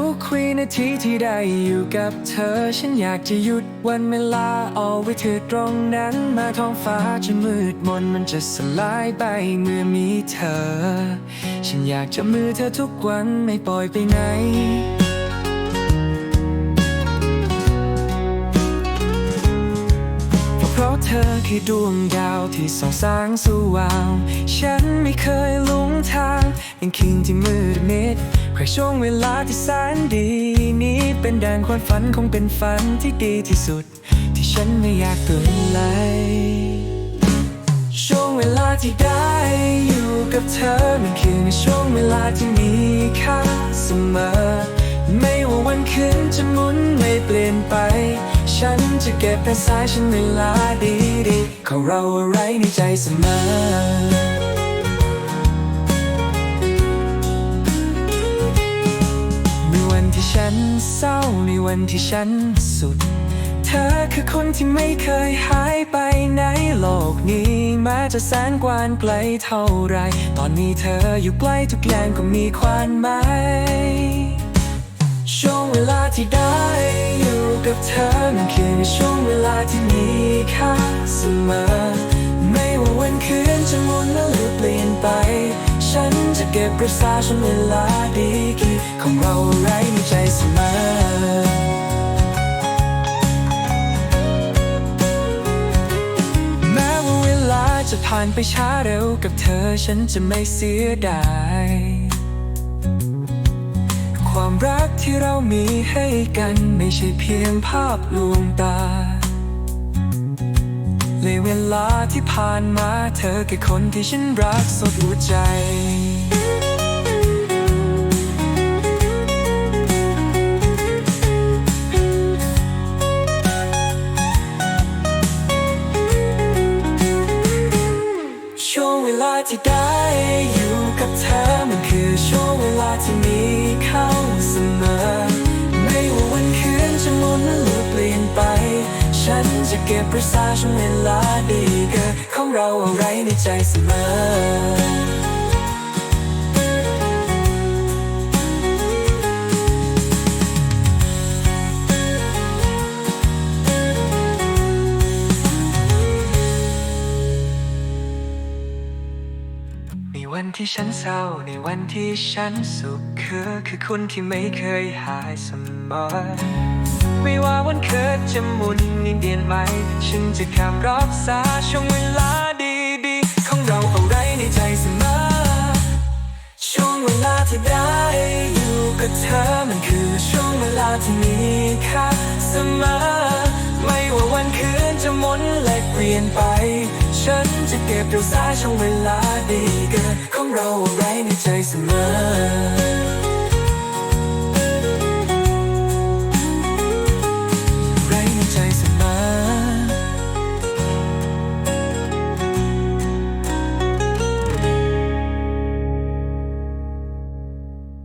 ุกวินาทีที่ได้อยู่กับเธอ ฉันอยากจะหยุดวันเวลาเอาไว้เธอตรงนั้นมาท้องฟ้าจะมืดมนมันจะสลายไปเมื่อมีเธอ ฉันอยากจะมือเธอทุกวันไม่ปล่อยไปไหนเพราะเธอคือดวงดาวที่ส่องแสงสว่าง ฉันไม่เคยหลงทางในคืนที่มืดมิด ครช่วงเวลาที่แสนดี นี้เป็นแดนความฝันคงเป็นฝันที่ดีที่สุด ที่ฉันไม่อยากเกินเลยช่วงเวลาที่ได้อยู่กับเธอมันคือในช่วงเวลาที่มีค่าเสมอ ไม่ว่าวันคืนจะหมุนไม่เปลี่ยนไป ฉันจะเก็บแต่สายฉันเวลาดีๆของเราอะไรในใจเสมอ ฉันเศร้าในวันที่ฉันสุด เธอคือคนที่ไม่เคยหายไปในโลกนี้แม้จะแสนกว้างไกลเท่าไร ตอนนี้เธออยู่ใกล้ทุกอย่างก็มีความหมายช่วงเวลาที่ได้อยู่กับเธอมันคือช่วงเวลาที่มีค่าเสมอ ไม่ว่าวันคืนจะมุนหรือเปลี่ยนไป เก็บรักษาช่วงเวลาดีกี่ของเราไว้ในใจเสมอแม้ว่าเวลาจะผ่านไปช้าเร็วกับเธอฉันจะไม่เสียดาย ความรักที่เรามีให้กันไม่ใช่เพียงภาพลวงตา เลยเวลาที่ผ่านมาเธอคือคนที่ฉันรักสุดหัวใจ ที่ได้อยู่กับเธอมันคือช่วงเวลาที่มีเข้าเสมอ ไม่ว่าวันคืนจะมุนหรือเปลี่ยนไป ฉันจะเก็บรักษาช่วงเวลาดีเกิดของเราเอาไว้ในใจเสมอ ที่ฉันเศร้าในวันที่ฉันสุขเธอคือคนที่ไม่เคยหายเสมอไม่ว่าวันเกิดจะหมุนนิเดียนไหม ฉันจะคำรักษาช่วงเวลาดีๆ ของเราเอาไว้ในใจเสมอ ช่วงเวลาที่ได้อยู่กับเธอมันคือช่วงเวลาที่มีค่าเสมอ ไม่ว่าวันคืนจะหมุนและเปลี่ยนไป ฉันจะเก็บเดียวสายช่วงเวลาดีเกินของเราอาไว้ในใจเสมอ